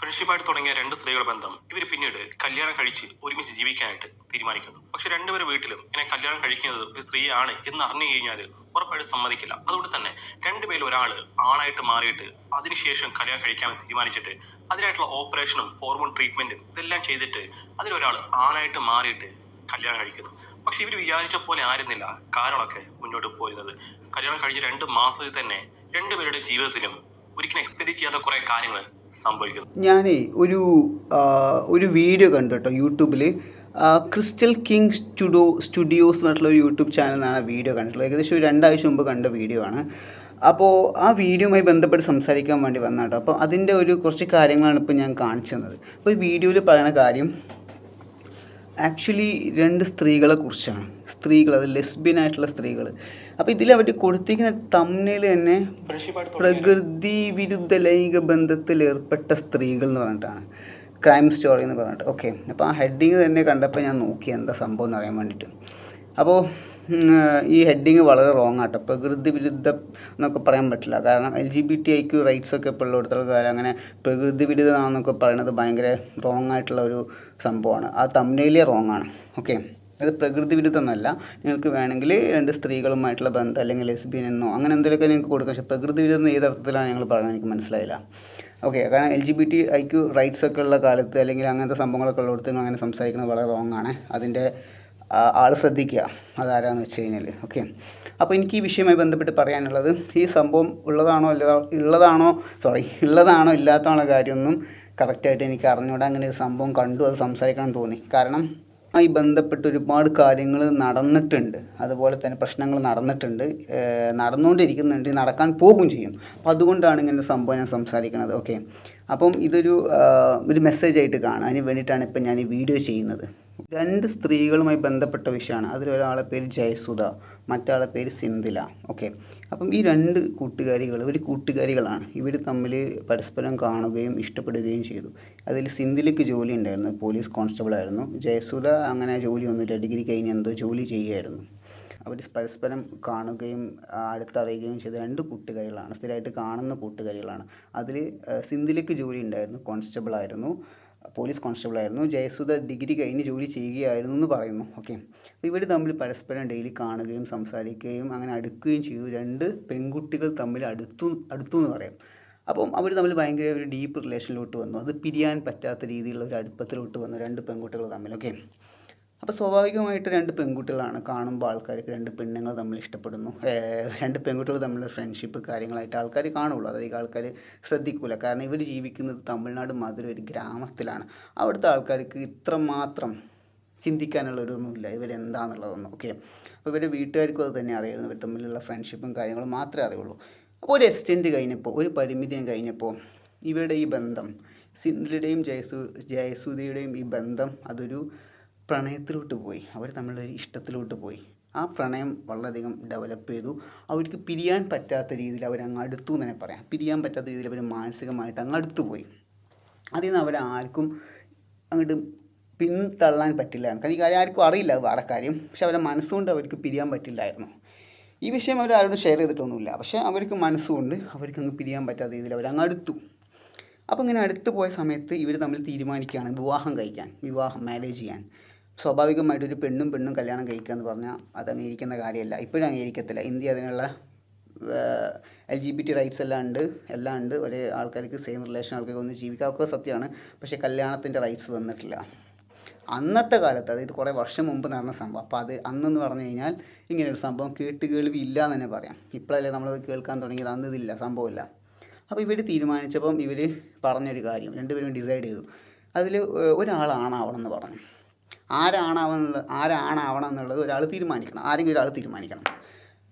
ഫ്രണ്ട്ഷിപ്പായിട്ട് തുടങ്ങിയ രണ്ട് സ്ത്രീകളുടെ ബന്ധം ഇവർ പിന്നീട് കല്യാണം കഴിച്ച് ഒരുമിച്ച് ജീവിക്കാനായിട്ട് തീരുമാനിക്കുന്നു. പക്ഷെ രണ്ടുപേരുടെ വീട്ടിലും ഇങ്ങനെ കല്യാണം കഴിക്കുന്നത് ഒരു സ്ത്രീയാണ് എന്ന് അറിഞ്ഞു കഴിഞ്ഞാൽ ഉറപ്പായിട്ട് സമ്മതിക്കില്ല. അതുകൊണ്ട് തന്നെ രണ്ടുപേരും ഒരാൾ ആണായിട്ട് മാറിയിട്ട് അതിനുശേഷം കല്യാണം കഴിക്കാൻ തീരുമാനിച്ചിട്ട് അതിനായിട്ടുള്ള ഓപ്പറേഷനും ഹോർമോൺ ട്രീറ്റ്മെന്റും ഇതെല്ലാം ചെയ്തിട്ട് അതിലൊരാൾ ആണായിട്ട് മാറിയിട്ട് കല്യാണം കഴിക്കുന്നു. പക്ഷെ ഇവർ വിചാരിച്ച പോലെ ആയിരുന്നില്ല കാരണമൊക്കെ മുന്നോട്ട് പോയിരുന്നത്. കല്യാണം കഴിഞ്ഞ രണ്ട് മാസത്തിൽ തന്നെ രണ്ടുപേരുടെ ജീവിതത്തിലും ഒരിക്കലും എക്സ്പെക്ട് ചെയ്യാത്ത കുറെ കാര്യങ്ങൾ സംഭവിക്കുന്നു. ഞാനേ ഒരു ഒരു വീഡിയോ കണ്ടു കേട്ടോ യൂട്യൂബിൽ ക്രിസ്റ്റൽ കിങ് സ്റ്റുഡിയോ സ്റ്റുഡിയോസ് പറഞ്ഞിട്ടുള്ള ഒരു യൂട്യൂബ് ചാനലിലാണ് ആ വീഡിയോ കണ്ടിട്ടുള്ളത്. ഏകദേശം ഒരു രണ്ടാഴ്ച മുമ്പ് കണ്ട വീഡിയോ ആണ്. അപ്പോൾ ആ വീഡിയോയുമായി ബന്ധപ്പെട്ട് സംസാരിക്കാൻ വേണ്ടി വന്ന കേട്ടോ അപ്പോൾ അതിന്റെ ഒരു കുറച്ച് കാര്യങ്ങളാണ് ഇപ്പോൾ ഞാൻ കാണിച്ചു തന്നത്. അപ്പോൾ ഈ വീഡിയോയിൽ പറയുന്ന കാര്യം ആക്ച്വലി രണ്ട് സ്ത്രീകളെ കുറിച്ചാണ്. സ്ത്രീകൾ അത് ലെസ്ബിയൻ ആയിട്ടുള്ള സ്ത്രീകൾ അപ്പോൾ ഇതിൽ അവർ കൊടുത്തിരിക്കുന്ന തമ്മിൽ തന്നെ പ്രകൃതി വിരുദ്ധ ലൈംഗിക ബന്ധത്തിൽ ഏർപ്പെട്ട സ്ത്രീകൾ എന്ന് പറഞ്ഞിട്ടാണ്. ക്രൈം സ്റ്റോറി എന്ന് പറഞ്ഞിട്ട്. ഓക്കെ അപ്പോൾ ആ ഹെഡിങ് തന്നെ കണ്ടപ്പോൾ ഞാൻ നോക്കി എന്താ സംഭവം എന്ന് അറിയാൻ വേണ്ടിട്ട്. അപ്പോൾ ഈ ഹെഡിങ് വളരെ റോങ് ആട്ടോ. പ്രകൃതി വിരുദ്ധ എന്നൊക്കെ പറയാൻ പറ്റില്ല. കാരണം L G B T I Q rights ഒക്കെ ഇപ്പോൾ ഉള്ളിടത്തോളം കാലം അങ്ങനെ പ്രകൃതി വിരുദ്ധമാണെന്നൊക്കെ പറയുന്നത് ഭയങ്കര റോങ് ആയിട്ടുള്ള ഒരു സംഭവമാണ്. ആ തമ്മിലേ റോങ് ആണ്. ഓക്കെ അത് പ്രകൃതി വിരുദ്ധമൊന്നുമല്ല നിങ്ങൾക്ക് വേണമെങ്കിൽ രണ്ട് സ്ത്രീകളുമായിട്ടുള്ള ബന്ധം അല്ലെങ്കിൽ ലെസ്ബിയൻ എന്നോ അങ്ങനെ എന്തെങ്കിലുമൊക്കെ നിങ്ങൾക്ക് കൊടുക്കാം. പക്ഷേ പ്രകൃതി വിരുദ്ധം ഏത് അർത്ഥത്തിലാണ് ഞങ്ങൾ പറയുന്നത് എനിക്ക് മനസ്സിലായില്ല. ഓക്കെ കാരണം L G B T IQ rights ഒക്കെ ഉള്ള കാലത്ത് അല്ലെങ്കിൽ അങ്ങനത്തെ സംഭവങ്ങളൊക്കെ ഉള്ളിടത്ത് നിങ്ങൾ അങ്ങനെ സംസാരിക്കുന്നത് വളരെ റോങ് ആണ്. അതിന്റെ ആൾ ശ്രദ്ധിക്കുക. അതാരാന്ന് വെച്ച് കഴിഞ്ഞാൽ ഓക്കെ അപ്പോൾ എനിക്ക് ഈ വിഷയവുമായി ബന്ധപ്പെട്ട് പറയാനുള്ളത് ഈ സംഭവം ഉള്ളതാണോ അല്ല ഉള്ളതാണോ സോറി ഉള്ളതാണോ ഇല്ലാത്തതാണോ കാര്യമൊന്നും കറക്റ്റായിട്ട് എനിക്ക് അറിഞ്ഞുകൂടാ അങ്ങനെ ഒരു സംഭവം കണ്ടു അത് സംസാരിക്കണം തോന്നി. കാരണം ആയി ബന്ധപ്പെട്ട് ഒരുപാട് കാര്യങ്ങൾ നടന്നിട്ടുണ്ട്. അതുപോലെ തന്നെ പ്രശ്നങ്ങൾ നടന്നിട്ടുണ്ട്. നടന്നുകൊണ്ടിരിക്കുന്നുണ്ട് നടക്കാൻ പോകും ചെയ്യും. അപ്പം അതുകൊണ്ടാണ് ഇങ്ങനെ സംഭവം ഞാൻ സംസാരിക്കുന്നത് ഓക്കെ അപ്പം ഇതൊരു ഒരു മെസ്സേജ് ആയിട്ട് അതിന് വേണ്ടിയിട്ടാണ് ഇപ്പം ഞാൻ ഈ വീഡിയോ ചെയ്യുന്നത്. രണ്ട് സ്ത്രീകളുമായി ബന്ധപ്പെട്ട വിഷയമാണ്. അതിലൊരാളെ പേര് ജയസുധ മറ്റാളെ പേര് സിന്ധില. ഓക്കെ അപ്പം ഈ രണ്ട് കൂട്ടുകാരികൾ ഒരു കൂട്ടുകാരികളാണ്. ഇവർ തമ്മിൽ പരസ്പരം കാണുകയും ഇഷ്ടപ്പെടുകയും ചെയ്തു. അതിൽ സിന്ധിലയ്ക്ക് ജോലി ഉണ്ടായിരുന്നു. പോലീസ് കോൺസ്റ്റബിൾ ആയിരുന്നു ജയസുധ അങ്ങനെ ജോലിയൊന്നുമില്ല ഡിഗ്രി കഴിഞ്ഞ് എന്തോ ജോലി ചെയ്യുമായിരുന്നു അവർ പരസ്പരം കാണുകയും അടുത്തറിയുകയും ചെയ്ത രണ്ട് കൂട്ടുകാരികളാണ്. സ്ഥിരമായിട്ട് കാണുന്ന കൂട്ടുകാരികളാണ്. അതിൽ സിന്ധിലേക്ക് ജോലി ഉണ്ടായിരുന്നു. കോൺസ്റ്റബിൾ ആയിരുന്നു. പോലീസ് കോൺസ്റ്റബിൾ ആയിരുന്നു. ജയസുധ ഡിഗ്രി കഴിഞ്ഞ് ജോലി ചെയ്യുകയായിരുന്നു എന്ന് പറയുന്നു. ഓക്കെ. ഇവർ തമ്മിൽ പരസ്പരം ഡെയിലി കാണുകയും സംസാരിക്കുകയും അങ്ങനെ അടുക്കുകയും ചെയ്തു. രണ്ട് പെൺകുട്ടികൾ തമ്മിൽ അടുത്തു അടുത്തു എന്ന് പറയാം. അപ്പം അവർ തമ്മിൽ ഭയങ്കര ഒരു ഡീപ്പ് റിലേഷനിലോട്ട് വന്നു. അത് പിരിയാൻ പറ്റാത്ത രീതിയിലുള്ള ഒരു അടുപ്പത്തിലോട്ട് വന്നു. രണ്ട് പെൺകുട്ടികൾ തമ്മിൽ. ഓക്കെ. അപ്പോൾ സ്വാഭാവികമായിട്ട് രണ്ട് പെൺകുട്ടികളാണ് കാണുമ്പോൾ ആൾക്കാർക്ക് രണ്ട് പെണ്ണുങ്ങൾ തമ്മിൽ ഇഷ്ടപ്പെടുന്നു. രണ്ട് പെൺകുട്ടികൾ തമ്മിലുള്ള ഫ്രണ്ട്ഷിപ്പ് കാര്യങ്ങളായിട്ട് ആൾക്കാർ കാണുള്ളൂ. അതായത് ആൾക്കാർ ശ്രദ്ധിക്കില്ല കാരണം ഇവർ ജീവിക്കുന്നത് തമിഴ്നാട് മധുര ഒരു ഗ്രാമത്തിലാണ്. അവിടുത്തെ ആൾക്കാർക്ക് ഇത്രമാത്രം ചിന്തിക്കാനുള്ള ഒരു ഇവരെന്താണെന്നുള്ളതൊന്നും ഓക്കെ അപ്പോൾ ഇവരുടെ വീട്ടുകാർക്കും അത് തന്നെ അറിയുന്നു ഇവർ തമ്മിലുള്ള ഫ്രണ്ട്ഷിപ്പും കാര്യങ്ങളും മാത്രമേ അറിയുള്ളൂ. അപ്പോൾ ഒരു എക്സ്റ്റെന്റ് കഴിഞ്ഞപ്പോൾ ഒരു പരിമിതിയും കഴിഞ്ഞപ്പോൾ ഇവരുടെ ഈ ബന്ധം സിന്ധിലുടെയും ജയസു ജയസൂതിയുടെയും ഈ ബന്ധം അതൊരു പ്രണയത്തിലോട്ട് പോയി. അവർ തമ്മിലൊരു ഇഷ്ടത്തിലോട്ട് പോയി. ആ പ്രണയം വളരെയധികം ഡെവലപ്പ് ചെയ്തു. അവർക്ക് പിരിയാൻ പറ്റാത്ത രീതിയിൽ അവർ അങ്ങ് അടുത്തു എന്ന് തന്നെ പറയാം. പിരിയാൻ പറ്റാത്ത രീതിയിൽ അവർ മാനസികമായിട്ട് അങ്ങ് അടുത്തു പോയി. അതിൽ നിന്ന് അവരാർക്കും അങ്ങോട്ട് പിന്തള്ളാൻ പറ്റില്ലായിരുന്നു. കാരണം ഈ കാര്യം ആർക്കും അറിയില്ല വേറെ കാര്യം. പക്ഷെ അവരുടെ മനസ്സുകൊണ്ട് അവർക്ക് പിരിയാൻ പറ്റില്ലായിരുന്നു. ഈ വിഷയം അവർ ആരോടും ഷെയർ ചെയ്തിട്ടൊന്നുമില്ല. പക്ഷേ അവർക്ക് മനസ്സുകൊണ്ട് അവർക്ക് അങ്ങ് പിരിയാൻ പറ്റാത്ത രീതിയിൽ അവർ അങ്ങ് അടുത്തു. അപ്പോൾ ഇങ്ങനെ അടുത്ത് പോയ സമയത്ത് ഇവർ തമ്മിൽ തീരുമാനിക്കുകയാണ് വിവാഹം കഴിക്കാൻ വിവാഹം മാരേജ് ചെയ്യാൻ. സ്വാഭാവികമായിട്ട് ഒരു പെണ്ണും പെണ്ണും കല്യാണം കഴിക്കുക എന്ന് പറഞ്ഞാൽ അത് അംഗീകരിക്കുന്ന കാര്യമല്ല. ഇപ്പോഴും അംഗീകരിക്കത്തില്ല. ഇന്ത്യ അതിനുള്ള L G B T rights എല്ലാം ഉണ്ട്. എല്ലാം ഉണ്ട്. ഒരേ ആൾക്കാർക്ക് സെയിം റിലേഷൻ ആൾക്കാർക്ക് ഒന്ന് ജീവിക്കാം ഒക്കെ സത്യമാണ്. പക്ഷേ കല്യാണത്തിന്റെ റൈറ്റ്സ് വന്നിട്ടില്ല. അന്നത്തെ കാലത്ത് അതായത് കുറേ വർഷം മുമ്പ് നടന്ന സംഭവം. അപ്പോൾ അത് അന്നെന്ന് പറഞ്ഞു കഴിഞ്ഞാൽ ഇങ്ങനെയൊരു സംഭവം കേട്ട് കേൾവി ഇല്ല എന്ന് തന്നെ പറയാം. ഇപ്പോഴല്ലേ നമ്മൾ കേൾക്കാൻ തുടങ്ങിയത്? അന്ന് ഇതില്ല. സംഭവമില്ല. അപ്പോൾ ഇവർ തീരുമാനിച്ചപ്പം ഇവർ പറഞ്ഞൊരു കാര്യം. രണ്ടുപേരും ഡിസൈഡ് ചെയ്തു. അതിൽ ഒരാളാണാവണം എന്ന് പറഞ്ഞു. ആരാണാവണം ആരാണാവണം എന്നുള്ളത് ഒരാൾ തീരുമാനിക്കണം. ആരെങ്കിലും ഒരാൾ തീരുമാനിക്കണം.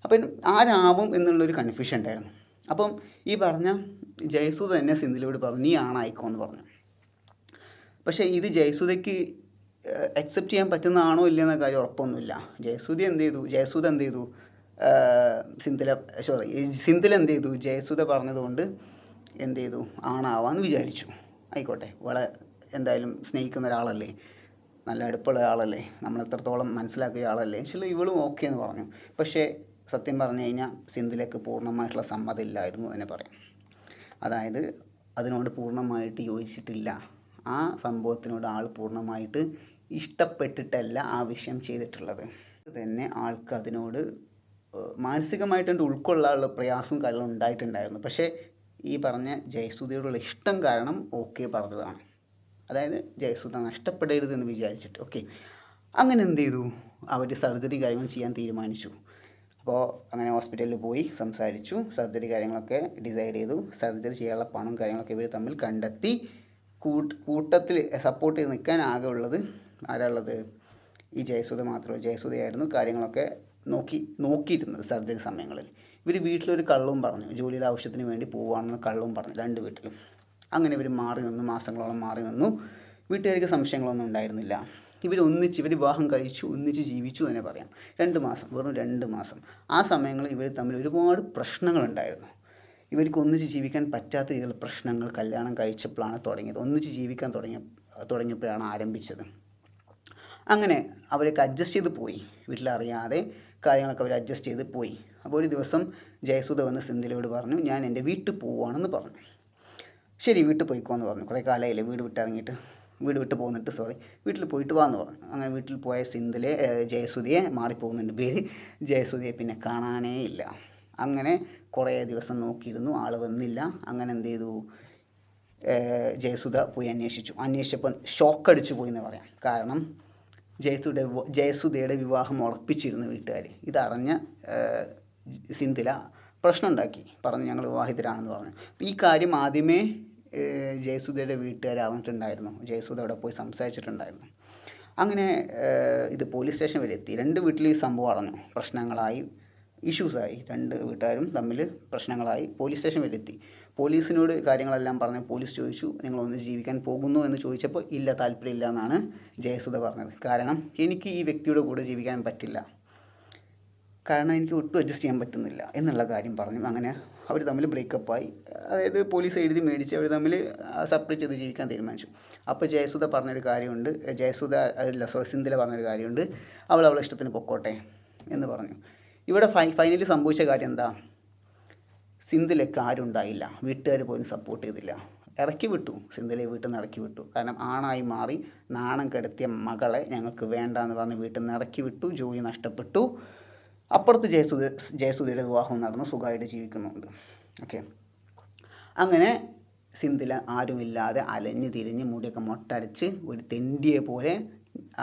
അപ്പം ആരാവും എന്നുള്ളൊരു കൺഫ്യൂഷൻ ഉണ്ടായിരുന്നു. അപ്പം ഈ പറഞ്ഞ ജയസു തന്നെ സിന്ധിലോട് പറഞ്ഞു നീ ആണായിക്കോ എന്ന് പറഞ്ഞു. പക്ഷേ ഇത് ജയസുധയ്ക്ക് അക്സെപ്റ്റ് ചെയ്യാൻ പറ്റുന്നതാണോ ഇല്ലയെന്ന കാര്യം ഉറപ്പൊന്നുമില്ല. ജയസൂദ എന്ത് ചെയ്തു? ജയസൂദ എന്ത് ചെയ്തു? സിന്ധില സോറി സിന്ധിൽ എന്ത് ചെയ്തു? ജയസുധ പറഞ്ഞതുകൊണ്ട് എന്ത് ചെയ്തു? ആണാവാന്ന് വിചാരിച്ചു. ആയിക്കോട്ടെ വളരെ എന്തായാലും സ്നേഹിക്കുന്ന ഒരാളല്ലേ? നല്ല അടുപ്പുള്ള ആളല്ലേ? നമ്മൾ എത്രത്തോളം മനസ്സിലാക്കിയ ആളല്ലേ? ചില ഇവളും ഓക്കെ എന്ന് പറഞ്ഞു. പക്ഷേ സത്യം പറഞ്ഞു കഴിഞ്ഞാൽ സിന്ധിലേക്ക് പൂർണമായിട്ടുള്ള സമ്മതമില്ലായിരുന്നു എന്ന് പറയാം. അതായത് അതിനോട് പൂർണമായിട്ട് യോജിച്ചിട്ടില്ല. ആ സംഭവത്തിനോട് ആൾ പൂർണമായിട്ട് ഇഷ്ടപ്പെട്ടിട്ടല്ല ആ വിഷയം ചെയ്തിട്ടുള്ളത്. തന്നെ ആൾക്ക് അതിനോട് മാനസികമായിട്ട് ഉൾക്കൊള്ളാനുള്ള പ്രയാസവും കാര്യങ്ങളും ഉണ്ടായിട്ടുണ്ടായിരുന്നു. പക്ഷേ ഈ പറഞ്ഞ ജയസ്തുതിയോടുള്ള ഇഷ്ടം കാരണം ഓക്കെ പറഞ്ഞതാണ്. അതായത് ജയസൂദ നഷ്ടപ്പെടരുത് എന്ന് വിചാരിച്ചിട്ട്. ഓക്കെ അങ്ങനെ എന്ത് ചെയ്തു? അവർ സർജറി കാര്യങ്ങൾ ചെയ്യാൻ തീരുമാനിച്ചു. അപ്പോൾ അങ്ങനെ ഹോസ്പിറ്റലിൽ പോയി സംസാരിച്ചു. സർജറി കാര്യങ്ങളൊക്കെ ഡിസൈഡ് ചെയ്തു. സർജറി ചെയ്യാനുള്ള പണം കാര്യങ്ങളൊക്കെ ഇവർ തമ്മിൽ കണ്ടെത്തി. കൂട്ട് കൂട്ടത്തിൽ സപ്പോർട്ട് ചെയ്ത് നിൽക്കാൻ ആകെ ഉള്ളത് ആരാളുള്ളത് ഈ ജയസുധ മാത്രമേ ജയസുധയായിരുന്നു കാര്യങ്ങളൊക്കെ നോക്കി നോക്കിയിരുന്നത് സർജറി സമയങ്ങളിൽ. ഇവർ വീട്ടിലൊരു കള്ളവും പറഞ്ഞു. ജോലിയുടെ ആവശ്യത്തിന് വേണ്ടി പോവുകയാണെന്ന് കള്ളവും പറഞ്ഞു. രണ്ട് വീട്ടിലും. അങ്ങനെ ഇവർ മാറി നിന്നു മാസങ്ങളോളം മാറി നിന്നു. വീട്ടുകാർക്ക് സംശയങ്ങളൊന്നും ഉണ്ടായിരുന്നില്ല. ഇവർ ഒന്നിച്ച് ഇവർ വിവാഹം കഴിച്ചു ഒന്നിച്ച് ജീവിച്ചു തന്നെ പറയാം. രണ്ട് മാസം വെറും രണ്ട് മാസം. ആ സമയങ്ങളിൽ ഇവർ തമ്മിൽ ഒരുപാട് പ്രശ്നങ്ങളുണ്ടായിരുന്നു. ഇവർക്ക് ഒന്നിച്ച് ജീവിക്കാൻ പറ്റാത്ത രീതിയിലുള്ള പ്രശ്നങ്ങൾ കല്യാണം കഴിച്ചപ്പോഴാണ് തുടങ്ങിയത്. ഒന്നിച്ച് ജീവിക്കാൻ തുടങ്ങിയ തുടങ്ങിയപ്പോഴാണ് ആരംഭിച്ചത്. അങ്ങനെ അവരൊക്കെ അഡ്ജസ്റ്റ് ചെയ്ത് പോയി. വീട്ടിലറിയാതെ കാര്യങ്ങളൊക്കെ അവർ അഡ്ജസ്റ്റ് ചെയ്ത് പോയി. അപ്പോൾ ഒരു ദിവസം ജയസുധ വന്ന് സിന്ധിലോട് പറഞ്ഞു ഞാൻ എന്റെ വീട്ടിൽ പോവുകയാണെന്ന് പറഞ്ഞു. ശരി വീട്ടിൽ പോയിക്കോന്ന് പറഞ്ഞു. കുറേ കാലമായില്ലേ വീട് വിട്ടിറങ്ങിയിട്ട്. വീട് വിട്ട് പോകുന്നിട്ട് സോറി വീട്ടിൽ പോയിട്ട് വാന്ന് പറഞ്ഞു. അങ്ങനെ വീട്ടിൽ പോയ സിന്ധിലെ ജയസുധിയെ മാറിപ്പോകുന്നുണ്ട് പേര് ജയസുധിയെ പിന്നെ കാണാനേ ഇല്ല. അങ്ങനെ കുറേ ദിവസം നോക്കിയിരുന്നു ആൾ വന്നില്ല. അങ്ങനെ എന്ത് ചെയ്തു? ജയസുധ പോയി അന്വേഷിച്ചു. അന്വേഷിച്ചപ്പോൾ ഷോക്ക് അടിച്ചു പോയി എന്ന് പറയാം. കാരണം ജയസുധയുടെ ജയസുധയുടെ വിവാഹം ഉറപ്പിച്ചിരുന്നു വീട്ടുകാർ ഇതറിഞ്ഞ സിന്ധില പ്രശ്നമുണ്ടാക്കി പറഞ്ഞു ഞങ്ങൾ വിവാഹിതരാണെന്ന് പറഞ്ഞു. ഈ കാര്യം ആദ്യമേ ജയസുധയുടെ വീട്ടുകാർ അറിഞ്ഞിട്ടുണ്ടായിരുന്നു. ജയസുധ അവിടെ പോയി സംസാരിച്ചിട്ടുണ്ടായിരുന്നു. അങ്ങനെ ഇത് പോലീസ് സ്റ്റേഷൻ വരെ എത്തി. രണ്ട് വീട്ടിൽ ഈ സംഭവം അറിഞ്ഞു പ്രശ്നങ്ങളായി ഇഷ്യൂസായി രണ്ട് വീട്ടുകാരും തമ്മിൽ പ്രശ്നങ്ങളായി. പോലീസ് സ്റ്റേഷൻ വരെ എത്തി. പോലീസിനോട് കാര്യങ്ങളെല്ലാം പറഞ്ഞ് പോലീസ് ചോദിച്ചു നിങ്ങൾ ഒന്ന് ജീവിക്കാൻ പോകുന്നു എന്ന് ചോദിച്ചപ്പോൾ ഇല്ല താല്പര്യമില്ല എന്നാണ് ജയസുധ പറഞ്ഞത്. കാരണം എനിക്ക് ഈ വ്യക്തിയുടെ കൂടെ ജീവിക്കാൻ പറ്റില്ല. കാരണം എനിക്ക് ഒട്ടും അഡ്ജസ്റ്റ് ചെയ്യാൻ പറ്റുന്നില്ല എന്നുള്ള കാര്യം പറഞ്ഞു. അങ്ങനെ അവർ തമ്മിൽ ബ്രേക്കപ്പായി അതായത് പോലീസ് എഴുതി മേടിച്ച് അവർ തമ്മിൽ സെപ്പറേറ്റ് ചെയ്ത് ജീവിക്കാൻ തീരുമാനിച്ചു. അപ്പോൾ ജയസുധ പറഞ്ഞൊരു കാര്യമുണ്ട്. ജയസുധ അല്ല സോറി സിന്ധില പറഞ്ഞൊരു കാര്യമുണ്ട്. അവൾ അവളെ ഇഷ്ടത്തിന് പൊക്കോട്ടെ എന്ന് പറഞ്ഞു. ഇവിടെ ഫൈ ഫൈനലി സംഭവിച്ച കാര്യം എന്താ? സിന്ധിലൊക്കെ ആരുണ്ടായില്ല വീട്ടുകാർ പോലും സപ്പോർട്ട് ചെയ്തില്ല. ഇറക്കി വിട്ടു. സിന്ധിലെ വീട്ടിൽ നിന്ന് ഇറക്കി വിട്ടു. കാരണം ആണായി മാറി നാണം കെടുത്തിയ മകളെ ഞങ്ങൾക്ക് വേണ്ട എന്ന് പറഞ്ഞ് വീട്ടിൽ നിന്ന് ഇറക്കി വിട്ടു. ജോലി നഷ്ടപ്പെട്ടു. അപ്പുറത്ത് ജയസുധ ജയസുധയുടെ വിവാഹം നടന്നു സുഖമായിട്ട് ജീവിക്കുന്നുണ്ട്. ഓക്കെ അങ്ങനെ സിന്ധില ആരുമില്ലാതെ അലഞ്ഞ് തിരിഞ്ഞ് മുടിയൊക്കെ മൊട്ടടിച്ച് ഒരു തെണ്ടിയെ പോലെ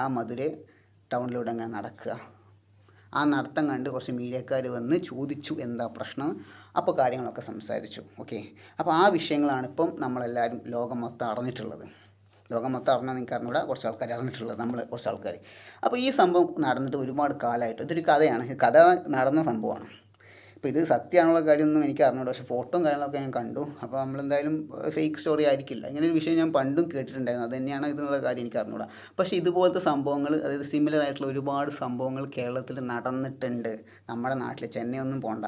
ആ മധുര ടൗണിലൂടെ അങ്ങനെ നടക്കുക. ആ നടത്തം കണ്ട് കുറച്ച് മീഡിയക്കാർ വന്ന് ചോദിച്ചു എന്താ പ്രശ്നം. അപ്പോൾ കാര്യങ്ങളൊക്കെ സംസാരിച്ചു. ഓക്കെ അപ്പോൾ ആ വിഷയങ്ങളാണ് ഇപ്പം നമ്മളെല്ലാവരും ലോകം മൊത്തം അറിഞ്ഞിട്ടുള്ളത്. ലോകം മൊത്തം അറിഞ്ഞാൽ നിങ്ങൾക്ക് അറിഞ്ഞൂടാ കുറച്ച് ആൾക്കാർ അറിഞ്ഞിട്ടുള്ളത് നമ്മൾ കുറച്ച് ആൾക്കാർ അപ്പോൾ ഈ സംഭവം നടന്നിട്ട് ഒരുപാട് കാലമായിട്ട്. ഇതൊരു കഥയാണ്. കഥ നടന്ന സംഭവമാണ്. അപ്പോൾ ഇത് സത്യമാണുള്ള കാര്യമൊന്നും എനിക്ക് അറിഞ്ഞൂടാ. പക്ഷേ ഫോട്ടോ കാര്യങ്ങളൊക്കെ ഞാൻ കണ്ടു. അപ്പോൾ നമ്മളെന്തായാലും ഫേക്ക് സ്റ്റോറി ആയിരിക്കില്ല. ഇങ്ങനെ ഒരു വിഷയം ഞാൻ പണ്ടും കേട്ടിട്ടുണ്ടായിരുന്നു. അത് തന്നെയാണ് ഇതെന്നുള്ള കാര്യം എനിക്ക് അറിഞ്ഞൂടാ. പക്ഷേ ഇതുപോലത്തെ സംഭവങ്ങൾ അതായത് സിമിലർ ആയിട്ടുള്ള ഒരുപാട് സംഭവങ്ങൾ കേരളത്തിൽ നടന്നിട്ടുണ്ട്. നമ്മുടെ നാട്ടിൽ ചെന്നൈ ഒന്നും പോണ്ട.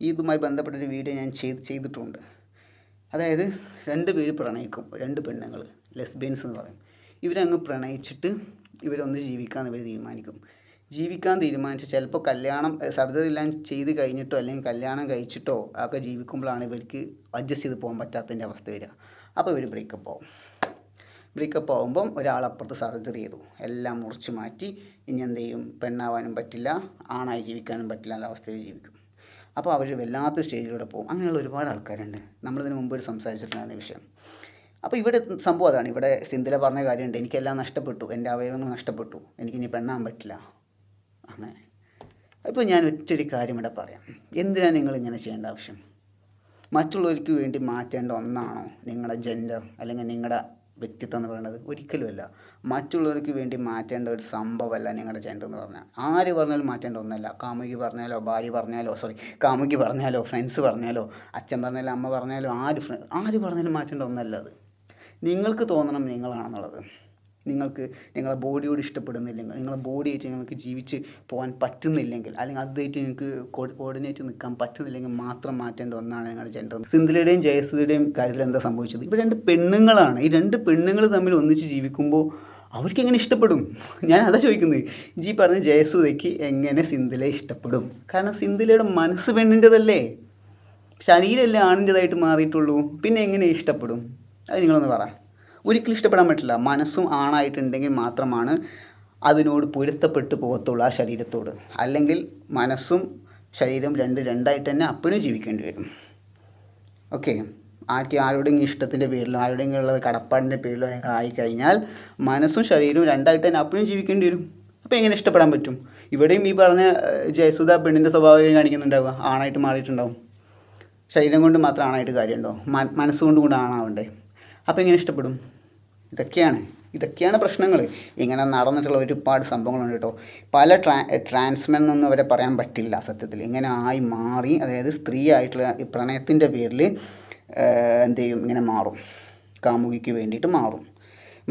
ഇതുമായി ബന്ധപ്പെട്ടൊരു വീഡിയോ ഞാൻ ചെയ്ത് ചെയ്തിട്ടുണ്ട്. അതായത് രണ്ട് പേര് പ്രണയിക്കും. രണ്ട് പെണ്ണുങ്ങൾ ലെസ്ബിയൻസ് എന്ന് പറയും. ഇവരങ്ങ് പ്രണയിച്ചിട്ട് ഇവരൊന്ന് ജീവിക്കാൻ ഇവർ തീരുമാനിക്കും. ജീവിക്കാൻ തീരുമാനിച്ച് ചിലപ്പോൾ കല്യാണം സർജറിയെല്ലാം ചെയ്ത് കഴിഞ്ഞിട്ടോ അല്ലെങ്കിൽ കല്യാണം കഴിച്ചിട്ടോ ഒക്കെ ജീവിക്കുമ്പോഴാണ് ഇവർക്ക് അഡ്ജസ്റ്റ് ചെയ്ത് പോകാൻ പറ്റാത്തതിന്റെ അവസ്ഥ വരിക. അപ്പോൾ ഇവർ ബ്രേക്കപ്പ് ആവും. ബ്രേക്കപ്പ് ആകുമ്പം ഒരാളപ്പുറത്ത് സർജറി ചെയ്തു. എല്ലാം മുറിച്ച് മാറ്റി ഇനി എന്ത് ചെയ്യും? പെണ്ണാവാനും പറ്റില്ല ആണായി ജീവിക്കാനും പറ്റില്ല എന്ന അവസ്ഥയിൽ ജീവിക്കും. അപ്പോൾ അവർ വല്ലാത്ത സ്റ്റേജിലൂടെ പോകും. അങ്ങനെയുള്ള ഒരുപാട് ആൾക്കാരുണ്ട്. നമ്മളിതിന് മുമ്പ് ഒരു സംസാരിച്ചിട്ടുണ്ടായിരുന്ന വിഷയം. അപ്പോൾ ഇവിടെ സംഭവം അതാണ്. ഇവിടെ സിന്ധില പറഞ്ഞ കാര്യമുണ്ട്. എനിക്കെല്ലാം നഷ്ടപ്പെട്ടു. എന്റെ അവയവങ്ങൾ നഷ്ടപ്പെട്ടു. എനിക്കിനി പെണ്ണാൻ പറ്റില്ല. അങ്ങനെ. അപ്പോൾ ഞാൻ ഒറ്റൊരു കാര്യം ഇവിടെ പറയാം. എന്തിനാണ് നിങ്ങൾ ഇങ്ങനെ ചെയ്യേണ്ട ആവശ്യം? മറ്റുള്ളവർക്ക് വേണ്ടി മാറ്റേണ്ട ഒന്നാണോ നിങ്ങളുടെ ജെൻഡർ അല്ലെങ്കിൽ നിങ്ങളുടെ വ്യക്തിത്വം എന്ന് പറയുന്നത്? ഒരിക്കലുമല്ല. മറ്റുള്ളവർക്ക് വേണ്ടി മാറ്റേണ്ട ഒരു സംഭവമല്ല നിങ്ങളുടെ ജെൻഡർ എന്ന് പറഞ്ഞാൽ. ആര് പറഞ്ഞാലും മാറ്റേണ്ട ഒന്നല്ല. കാമുകി പറഞ്ഞാലോ ഭാര്യ പറഞ്ഞാലോ സോറി കാമുകി പറഞ്ഞാലോ ഫ്രണ്ട്സ് പറഞ്ഞാലോ അച്ഛൻ പറഞ്ഞാലോ അമ്മ പറഞ്ഞാലോ ആര് ആര് പറഞ്ഞാലും മാറ്റേണ്ട ഒന്നല്ല അത്. നിങ്ങൾക്ക് തോന്നണം നിങ്ങളാണെന്നുള്ളത്. നിങ്ങൾക്ക് നിങ്ങളെ ബോഡിയോട് ഇഷ്ടപ്പെടുന്നില്ലെങ്കിൽ നിങ്ങളെ ബോഡി ആയിട്ട് നിങ്ങൾക്ക് ജീവിച്ച് പോകാൻ പറ്റുന്നില്ലെങ്കിൽ അല്ലെങ്കിൽ അതായിട്ട് നിങ്ങൾക്ക് കോർഡിനേറ്റ് നിൽക്കാൻ പറ്റുന്നില്ലെങ്കിൽ മാത്രം മാറ്റേണ്ട ഒന്നാണ് നിങ്ങളുടെ ജെൻഡർ സിന്ധുലയുടെയും ജയസൂര്യയുടെയും കാര്യത്തിൽ എന്താ സംഭവിച്ചത്? ഇപ്പോൾ രണ്ട് പെണ്ണുങ്ങളാണ്. ഈ രണ്ട് പെണ്ണുങ്ങൾ തമ്മിൽ ഒന്നിച്ച് ജീവിക്കുമ്പോൾ അവർക്ക് എങ്ങനെ ഇഷ്ടപ്പെടും? ഞാൻ അതാ ചോദിക്കുന്നത്. ജി പറഞ്ഞ ജയസൂര്യയ്ക്ക് എങ്ങനെ സിന്ധുലെ ഇഷ്ടപ്പെടും? കാരണം സിന്ധുലയുടെ മനസ്സ് പെണ്ണിന്റെതല്ലേ ശരീരമല്ലേ ആണിന്റെതായിട്ട് മാറിയിട്ടുള്ളൂ. പിന്നെ എങ്ങനെ ഇഷ്ടപ്പെടും? അത് നിങ്ങളൊന്ന് പറ. ഒരിക്കലും ഇഷ്ടപ്പെടാൻ പറ്റില്ല. മനസ്സും ആണായിട്ടുണ്ടെങ്കിൽ മാത്രമാണ് അതിനോട് പൊരുത്തപ്പെട്ട് പോകത്തുള്ളൂ ആ ശരീരത്തോട്. അല്ലെങ്കിൽ മനസ്സും ശരീരം രണ്ട് രണ്ടായിട്ട് തന്നെ അപ്പോഴും ജീവിക്കേണ്ടി വരും. ഓക്കെ. ആർക്ക് ആരുടെയെങ്കിലും ഇഷ്ടത്തിന്റെ പേരിലോ ആരുടെയെങ്കിലും ഉള്ള കടപ്പാടിന്റെ പേരിലോ നിങ്ങൾ ആയിക്കഴിഞ്ഞാൽ മനസ്സും ശരീരവും രണ്ടായിട്ട് തന്നെ അപ്പോഴും ജീവിക്കേണ്ടി വരും. അപ്പോൾ എങ്ങനെ ഇഷ്ടപ്പെടാൻ പറ്റും? ഇവിടെയും ഈ പറഞ്ഞ ജയസുധ പെണ്ണിന്റെ സ്വഭാവം കാണിക്കുന്നുണ്ടാവുക. ആണായിട്ട് മാറിയിട്ടുണ്ടാവും. ശരീരം കൊണ്ട് മാത്രം ആണായിട്ട് കാര്യമുണ്ടോ? മനസ്സുകൊണ്ട് കൂടെ ആണാവണ്ടേ? അപ്പോൾ എങ്ങനെ ഇഷ്ടപ്പെടും? ഇതൊക്കെയാണ്. ഇതൊക്കെയാണ് പ്രശ്നങ്ങൾ ഇങ്ങനെ നടന്നിട്ടുള്ള ഒരുപാട് സംഭവങ്ങളുണ്ട് കേട്ടോ. പല ട്രാ ട്രാൻസ്മെൻ എന്നൊന്നും അവരെ പറയാൻ പറ്റില്ല സത്യത്തിൽ ഇങ്ങനെ ആയി മാറി അതായത് സ്ത്രീ ആയിട്ടുള്ള പ്രണയത്തിന്റെ പേരിൽ എന്ത് ചെയ്യും? ഇങ്ങനെ മാറും. കാമുകിക്ക് വേണ്ടിയിട്ട് മാറും.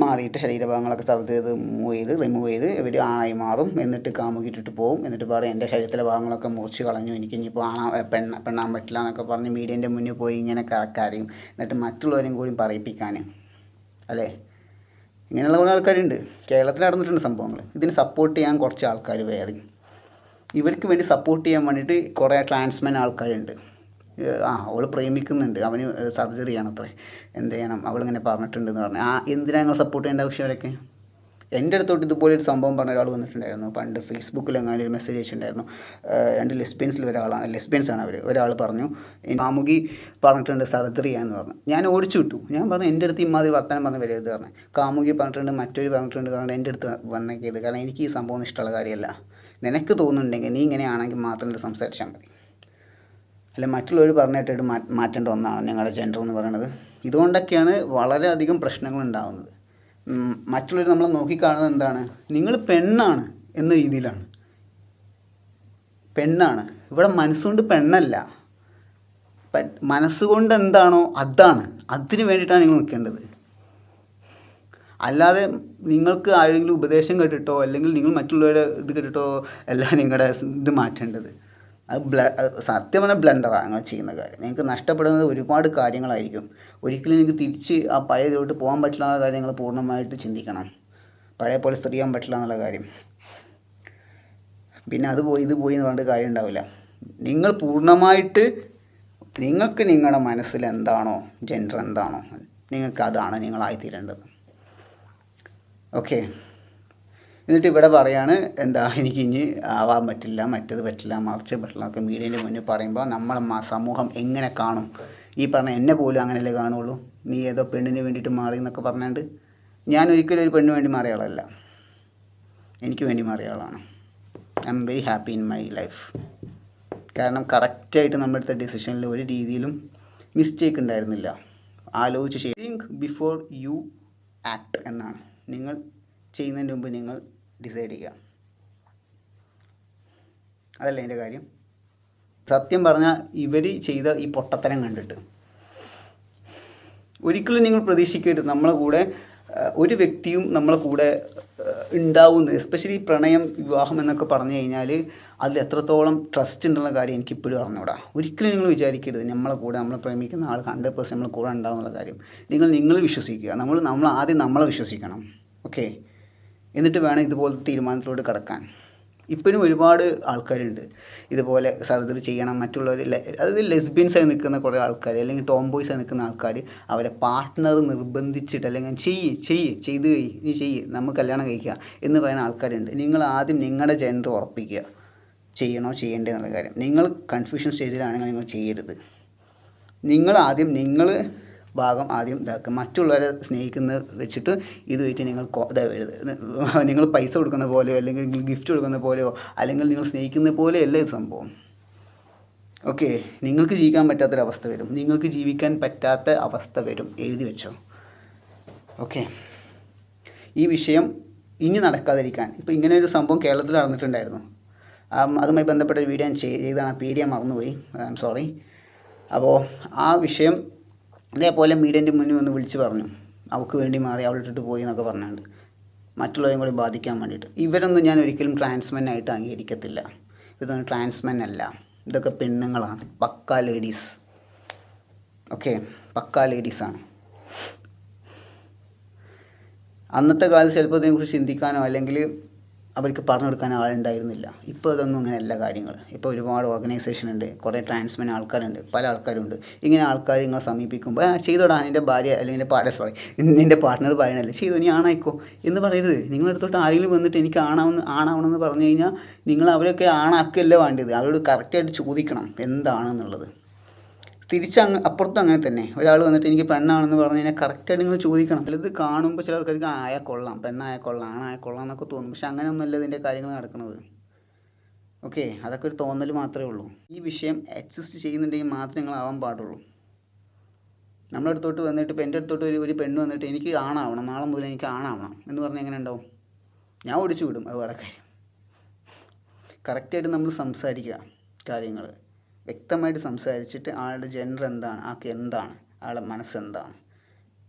മാറിയിട്ട് ശരീരഭാഗങ്ങളൊക്കെ സർവ് ചെയ്ത് മൂവ് ചെയ്ത് റിമൂവ് ചെയ്ത് ഇവർ ആണായി മാറും. എന്നിട്ട് കാമുകിട്ടിട്ട് പോകും എന്നിട്ട് പറയും എന്റെ ശരീരത്തിലെ ഭാഗങ്ങളൊക്കെ മുറിച്ച് കളഞ്ഞു. എനിക്ക് ഇനിയിപ്പോൾ ആണാ പെണ്ണ പെണ്ണാൻ പറ്റില്ല എന്നൊക്കെ പറഞ്ഞ് മീഡിയന്റെ മുന്നിൽ പോയി ഇങ്ങനെ കറക്കാരെയും കരയും എന്നിട്ട് മറ്റുള്ളവരെയും കൂടി പറയിപ്പിക്കാൻ അല്ലേ? ഇങ്ങനെയുള്ള കുറേ ആൾക്കാരുണ്ട്. കേരളത്തിൽ നടന്നിട്ടുണ്ട് സംഭവങ്ങൾ ഇതിന് സപ്പോർട്ട് ചെയ്യാൻ കുറച്ച് ആൾക്കാർ വേറെ. ഇവർക്ക് വേണ്ടി സപ്പോർട്ട് ചെയ്യാൻ വേണ്ടിയിട്ട് കുറേ ട്രാൻസ്മെൻ ആൾക്കാരുണ്ട്. ആ അവൾ പ്രേമിക്കുന്നുണ്ട്. അവന് സർജറി ചെയ്യണം അത്രേ എന്ത് ചെയ്യണം? അവളിങ്ങനെ പറഞ്ഞിട്ടുണ്ടെന്ന് പറഞ്ഞു. ആ എന്തിനാണ് നിങ്ങൾ സപ്പോർട്ട് ചെയ്യേണ്ട ആവശ്യം അവരൊക്കെ എന്റെ അടുത്തോട്ട് ഇതുപോലെ ഒരു സംഭവം പറഞ്ഞ ഒരാൾ വന്നിട്ടുണ്ടായിരുന്നു. പണ്ട് ഫേസ്ബുക്കിൽ എങ്ങാനും ഒരു മെസ്സേജ് അയച്ചിട്ടുണ്ടായിരുന്നു. രണ്ട് ലെസ്ബിയൻസിൽ ഒരാളാണ്. ലെസ്ബിയൻസ് ആണ് അവർ ഒരാൾ പറഞ്ഞു മാമുകി പറഞ്ഞിട്ടുണ്ട് സർജറി ചെയ്യാന്ന് പറഞ്ഞു. ഞാൻ ഓടിച്ചു വിട്ടു. ഞാൻ പറഞ്ഞു എന്റെ അടുത്ത് ഇമാതിരി വർത്തമാനം പറഞ്ഞ് വരരുത് പറഞ്ഞു. കാമുകി പറഞ്ഞിട്ടുണ്ട് മറ്റൊരു പറഞ്ഞിട്ടുണ്ട് കാരണം എന്റെ അടുത്ത് വന്നേക്കരുത്. കാരണം എനിക്ക് ഈ സംഭവം ഇഷ്ടമുള്ള കാര്യമല്ല. നിനക്ക് തോന്നുന്നുണ്ടെങ്കിൽ നീ ഇങ്ങനെയാണെങ്കിൽ മാത്രം സംസാരിച്ചാൽ മതി. അല്ല മറ്റുള്ളവർ പറഞ്ഞിട്ട് മാറ്റേണ്ട ഒന്നാണ് ഞങ്ങളുടെ ജെൻഡർ എന്ന് പറയുന്നത് ഇതുകൊണ്ടൊക്കെയാണ് വളരെയധികം പ്രശ്നങ്ങൾ ഉണ്ടാകുന്നത് മറ്റുള്ളവർ നമ്മളെ നോക്കിക്കാണുന്നത് എന്താണ്? നിങ്ങൾ പെണ്ണാണ് എന്ന രീതിയിലാണ്. പെണ്ണാണ്. ഇവിടെ മനസ്സുകൊണ്ട് പെണ്ണല്ല. മനസ്സുകൊണ്ട് എന്താണോ അതാണ്. അതിന് വേണ്ടിയിട്ടാണ് നിങ്ങൾ നിൽക്കേണ്ടത്. അല്ലാതെ നിങ്ങൾക്ക് ആരെങ്കിലും ഉപദേശം കേട്ടിട്ടോ അല്ലെങ്കിൽ നിങ്ങൾ മറ്റുള്ളവരുടെ ഇത് കേട്ടിട്ടോ അല്ല നിങ്ങളുടെ ഇത് മാറ്റേണ്ടത്. അത് ബ്ല സത്യം പറഞ്ഞാൽ ബ്ലണ്ടറാണ് നിങ്ങൾ ചെയ്യുന്ന കാര്യം. നിങ്ങൾക്ക് നഷ്ടപ്പെടുന്നത് ഒരുപാട് കാര്യങ്ങളായിരിക്കും. ഒരിക്കലും നിങ്ങൾക്ക് തിരിച്ച് ആ പഴയ ഇതിലോട്ട് പോകാൻ പറ്റില്ല എന്നുള്ള കാര്യം നിങ്ങൾ പൂർണമായിട്ട് ചിന്തിക്കണം. പഴയ പോലെ സ്ത്രീയാൻ പറ്റില്ല എന്നുള്ള കാര്യം. പിന്നെ അത് പോയി ഇത് പോയി എന്ന് പറഞ്ഞിട്ട് കാര്യം ഉണ്ടാവില്ല. നിങ്ങൾ പൂർണമായിട്ട് നിങ്ങൾക്ക് നിങ്ങളുടെ മനസ്സിൽ എന്താണോ ജെൻഡർ എന്താണോ നിങ്ങൾക്ക് അതാണ് നിങ്ങളായിത്തീരേണ്ടത്. ഓക്കെ എന്നിട്ട് ഇവിടെ പറയാണ് എന്താ എനിക്ക് ഇനി ആവാൻ പറ്റില്ല മറ്റത് പറ്റില്ല മറിച്ച് പറ്റില്ല ഒക്കെ മീഡിയന്റെ മുന്നിൽ പറയുമ്പോൾ നമ്മൾ ആ സമൂഹം എങ്ങനെ കാണും? ഈ പറഞ്ഞ എന്നെ പോലും അങ്ങനെയല്ലേ കാണുള്ളൂ? നീ ഏതോ പെണ്ണിന് വേണ്ടിയിട്ട് മാറി എന്നൊക്കെ പറഞ്ഞുകൊണ്ട് ഞാൻ ഒരിക്കലും ഒരു പെണ്ണിന് വേണ്ടി മാറിയ ആളല്ല. എനിക്ക് വേണ്ടി മാറിയ ആളാണ്. I am very happy in my life കാരണം കറക്റ്റായിട്ട് നമ്മളെടുത്ത ഡിസിഷനിൽ ഒരു രീതിയിലും മിസ്റ്റേക്ക് ഉണ്ടായിരുന്നില്ല. ആലോചിച്ച് തിങ്ക് ബിഫോർ യു ആക്ട് എന്നാണ്. നിങ്ങൾ ചെയ്യുന്നതിന് മുമ്പ് നിങ്ങൾ ഡിസൈഡ് ചെയ്യുക. അതല്ല എന്റെ കാര്യം? സത്യം പറഞ്ഞാൽ ഇവർ ചെയ്ത ഈ പൊട്ടത്തരം കണ്ടിട്ട്. ഒരിക്കലും നിങ്ങൾ പ്രതീക്ഷിക്കരുത്. നമ്മളെ കൂടെ ഒരു വ്യക്തിയും നമ്മളെ കൂടെ ഉണ്ടാവുന്നത് എസ്പെഷ്യലി പ്രണയം വിവാഹം എന്നൊക്കെ പറഞ്ഞു കഴിഞ്ഞാൽ അതിൽ എത്രത്തോളം ട്രസ്റ്റ് ഉണ്ടെന്ന കാര്യം എനിക്കിപ്പോഴും അറിഞ്ഞൂടാ. ഒരിക്കലും നിങ്ങൾ വിചാരിക്കരുത് നമ്മളെ കൂടെ നമ്മളെ പ്രേമിക്കുന്ന ആൾ ഹൺഡ്രഡ് പേഴ്സന്റ് നമ്മളെ കൂടെ ഉണ്ടാവുന്നുള്ള കാര്യം. നിങ്ങൾ നിങ്ങൾ വിശ്വസിക്കുക. നമ്മൾ നമ്മൾ ആദ്യം നമ്മളെ വിശ്വസിക്കണം. ഓക്കെ എന്നിട്ട് വേണം ഇതുപോലത്തെ തീരുമാനത്തിലോട്ട് കടക്കാൻ. ഇപ്പോഴും ഒരുപാട് ആൾക്കാരുണ്ട്. ഇതുപോലെ സർജറി ചെയ്യണം മറ്റുള്ളവർ അതായത് ലെസ്ബിയൻസ് ആയി നിൽക്കുന്ന കുറേ ആൾക്കാർ അല്ലെങ്കിൽ ടോം ബോയ്സ് ആയി നിൽക്കുന്ന ആൾക്കാർ അവരെ പാർട്ട്ണർ നിർബന്ധിച്ചിട്ട് അല്ലെങ്കിൽ ചെയ്യ് ചെയ്യ് ചെയ്ത് കഴി നീ ചെയ്യ് നമുക്ക് കല്യാണം കഴിക്കുക എന്ന് പറയുന്ന ആൾക്കാരുണ്ട്. നിങ്ങൾ ആദ്യം നിങ്ങളുടെ ജെൻഡർ ഉറപ്പിക്കുക. ചെയ്യണോ ചെയ്യണ്ടേ എന്നുള്ള കാര്യം. നിങ്ങൾ കൺഫ്യൂഷൻ സ്റ്റേജിലാണെങ്കിൽ നിങ്ങൾ ചെയ്യരുത്. നിങ്ങൾ ആദ്യം നിങ്ങൾ ഭാഗം ആദ്യം ഇതാക്കുക. മറ്റുള്ളവരെ സ്നേഹിക്കുന്ന വെച്ചിട്ട് ഇത് വെച്ച് നിങ്ങൾ ഇതാവരുത് നിങ്ങൾ പൈസ കൊടുക്കുന്ന പോലെയോ അല്ലെങ്കിൽ നിങ്ങൾ ഗിഫ്റ്റ് കൊടുക്കുന്ന പോലെയോ അല്ലെങ്കിൽ നിങ്ങൾ സ്നേഹിക്കുന്ന പോലെയല്ല ഇത് സംഭവം. ഓക്കെ നിങ്ങൾക്ക് ജീവിക്കാൻ പറ്റാത്തൊരവസ്ഥ വരും. നിങ്ങൾക്ക് ജീവിക്കാൻ പറ്റാത്ത അവസ്ഥ വരും. എഴുതി വെച്ചോ. ഓക്കെ ഈ വിഷയം ഇനി നടക്കാതിരിക്കാൻ. ഇപ്പോൾ ഇങ്ങനെ ഒരു സംഭവം കേരളത്തിൽ നടന്നിട്ടുണ്ടായിരുന്നു. അതുമായി ബന്ധപ്പെട്ട ഒരു വീഡിയോ ഞാൻ ചെയ്താണ് ആ പേര് ഞാൻ മറന്നുപോയി. I am sorry. അപ്പോൾ ആ വിഷയം ഇതേപോലെ മീഡിയന്റെ മുന്നിൽ വന്ന് വിളിച്ച് പറഞ്ഞു. അവൾക്ക് വേണ്ടി മാറി അവളിട്ടിട്ട് പോയി എന്നൊക്കെ പറഞ്ഞുകൊണ്ട് മറ്റുള്ളവരെയും കൂടി ബാധിക്കാൻ വേണ്ടിയിട്ട്. ഇവരൊന്നും ഞാൻ ഒരിക്കലും ട്രാൻസ്മെൻ ആയിട്ട് അംഗീകരിക്കത്തില്ല. ഇതൊന്നും ട്രാൻസ്മെൻ അല്ല. ഇതൊക്കെ പെണ്ണുങ്ങളാണ്. പക്ക ലേഡീസ് ഓക്കെ പക്ക ലേഡീസാണ് അന്നത്തെ കാലത്ത് ചിലപ്പോൾ ഇതിനെക്കുറിച്ച് ചിന്തിക്കാനോ അല്ലെങ്കിൽ അവർക്ക് പറഞ്ഞു കൊടുക്കാൻ ആളുണ്ടായിരുന്നില്ല. ഇപ്പോൾ ഇതൊന്നും അങ്ങനെയല്ല കാര്യങ്ങൾ. ഇപ്പോൾ ഒരുപാട് ഓർഗനൈസേഷൻ ഉണ്ട് കുറേ ട്രാൻസ്മെൻ ആൾക്കാരുണ്ട് പല ആൾക്കാരുണ്ട്. ഇങ്ങനെ ആൾക്കാർ നിങ്ങളെ സമീപിക്കുമ്പോൾ ചെയ്തോടാ നിന്റെ ഭാര്യ അല്ലെങ്കിൽ പാർട്ണർ സോറി നിന്റെ പാർട്ണർ പറയണല്ലേ ചെയ്തു നീ ആണായിക്കോ. എന്ന് പറയരുത്. നിങ്ങളെടുത്തോട്ട് ആരെങ്കിലും വന്നിട്ട് എനിക്ക് ആണാവുന്ന ആണാവണമെന്ന് പറഞ്ഞു കഴിഞ്ഞാൽ നിങ്ങൾ അവരൊക്കെ ആണാക്കല്ല വേണ്ടത്. അവരോട് കറക്റ്റായിട്ട് ചോദിക്കണം എന്താണെന്നുള്ളത് തിരിച്ച് അങ്ങ് അപ്പുറത്തും അങ്ങനെ തന്നെ. ഒരാൾ വന്നിട്ട് എനിക്ക് പെണ്ണാണെന്ന് പറഞ്ഞു കഴിഞ്ഞാൽ കറക്റ്റായിട്ട് നിങ്ങൾ ചോദിക്കണം. ഇത് കാണുമ്പോൾ ചില ആൾക്കാർക്ക് ആയ കൊള്ളാം പെണ്ണായ കൊള്ളാം ആണായ കൊള്ളാം എന്നൊക്കെ തോന്നും. പക്ഷെ അങ്ങനെയൊന്നുമല്ല ഇതിന്റെ കാര്യങ്ങൾ നടക്കുന്നത്. ഓക്കെ? അതൊക്കെ ഒരു തോന്നൽ മാത്രമേ ഉള്ളൂ. ഈ വിഷയം എക്സിസ്റ്റ് ചെയ്യുന്നുണ്ടെങ്കിൽ മാത്രമേ നിങ്ങൾ ആവാൻ പാടുള്ളൂ. നമ്മുടെ അടുത്തോട്ട് വന്നിട്ട് ഇപ്പം എന്റെ അടുത്തോട്ട് ഒരു ഒരു പെണ്ണ് വന്നിട്ട് എനിക്ക് ആണാവണം നാളെ മുതൽ എനിക്ക് ആണാവണം എന്ന് പറഞ്ഞാൽ എങ്ങനെ ഉണ്ടാവും? ഞാൻ ഓടിച്ചു വിടും അത് വേറെ കാര്യം. കറക്റ്റായിട്ട് നമ്മൾ സംസാരിക്കുക കാര്യങ്ങൾ വ്യക്തമായിട്ട് സംസാരിച്ചിട്ട് ആളുടെ ജെൻഡർ എന്താണ് ആൾക്ക് എന്താണ് ആളുടെ മനസ്സെന്താണ്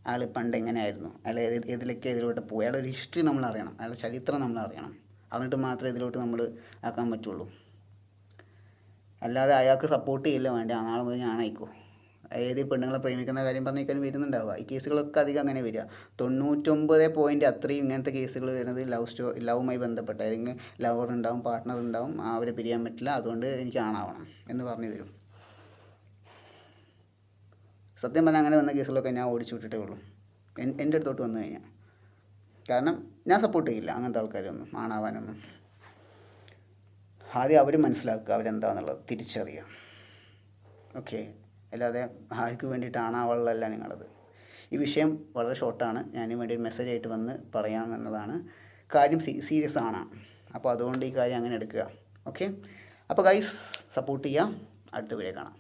ആൾ പണ്ട് എങ്ങനെയായിരുന്നു അയാൾ ഏത് ഏതിലൊക്കെ ഇതിലോട്ട് പോയി അയാളുടെ ഒരു ഹിസ്റ്ററി നമ്മൾ അറിയണം അയാളുടെ ചരിത്രം നമ്മൾ അറിയണം എന്നിട്ട് മാത്രമേ ഇതിലോട്ട് നമ്മൾ ആക്കാൻ പറ്റുള്ളൂ. അല്ലാതെ അയാൾക്ക് സപ്പോർട്ട് ചെയ്യില്ല വേണ്ട നാളെ മുതൽ ഞാനായിക്കോ. ഏത് പെണ്ണുങ്ങളെ പ്രേമിക്കുന്ന കാര്യം പറഞ്ഞേക്കാൻ വരുന്നുണ്ടാവുക. ഈ കേസുകളൊക്കെ അധികം അങ്ങനെ വരിക. തൊണ്ണൂറ്റൊമ്പത് പോയിന്റ് അത്രയും ഇങ്ങനത്തെ കേസുകൾ വരുന്നത് ലവ് സ്റ്റോ ലവുമായി ബന്ധപ്പെട്ട. അല്ലെങ്കിൽ ലവർ ഉണ്ടാവും പാർട്ട്ണർ ഉണ്ടാവും അവരെ പിരിയാൻ പറ്റില്ല. അതുകൊണ്ട് എനിക്ക് ആണാവണം എന്ന് പറഞ്ഞു വരും. സത്യം പറഞ്ഞാൽ അങ്ങനെ വന്ന കേസുകളൊക്കെ ഞാൻ ഓടിച്ചു വിട്ടിട്ടേ ഉള്ളൂ. എൻ- എന്റെ അടുത്തോട്ട് വന്നു കഴിഞ്ഞാൽ കാരണം ഞാൻ സപ്പോർട്ട് ചെയ്യില്ല അങ്ങനത്തെ ആൾക്കാരൊന്നും ആണാവാനൊന്നും. ആദ്യം അവർ മനസ്സിലാക്കുക അവരെന്താണെന്നുള്ളത് തിരിച്ചറിയുക. ഓക്കെ അല്ലാതെ ആർക്ക് വേണ്ടിയിട്ടാണ് അവളല്ല നിങ്ങളത്. ഈ വിഷയം വളരെ ഷോർട്ടാണ് ഞാൻ വേണ്ടി ഒരു മെസ്സേജ് ആയിട്ട് വന്ന് പറയാമെന്നതാണ്. കാര്യം സീരിയസ് ആണ്. അപ്പോൾ അതുകൊണ്ട് ഈ കാര്യം അങ്ങനെ എടുക്കുക. ഓക്കെ അപ്പോൾ ഗൈസ് സപ്പോർട്ട് ചെയ്യാം അടുത്ത വീഡിയോ കാണാം.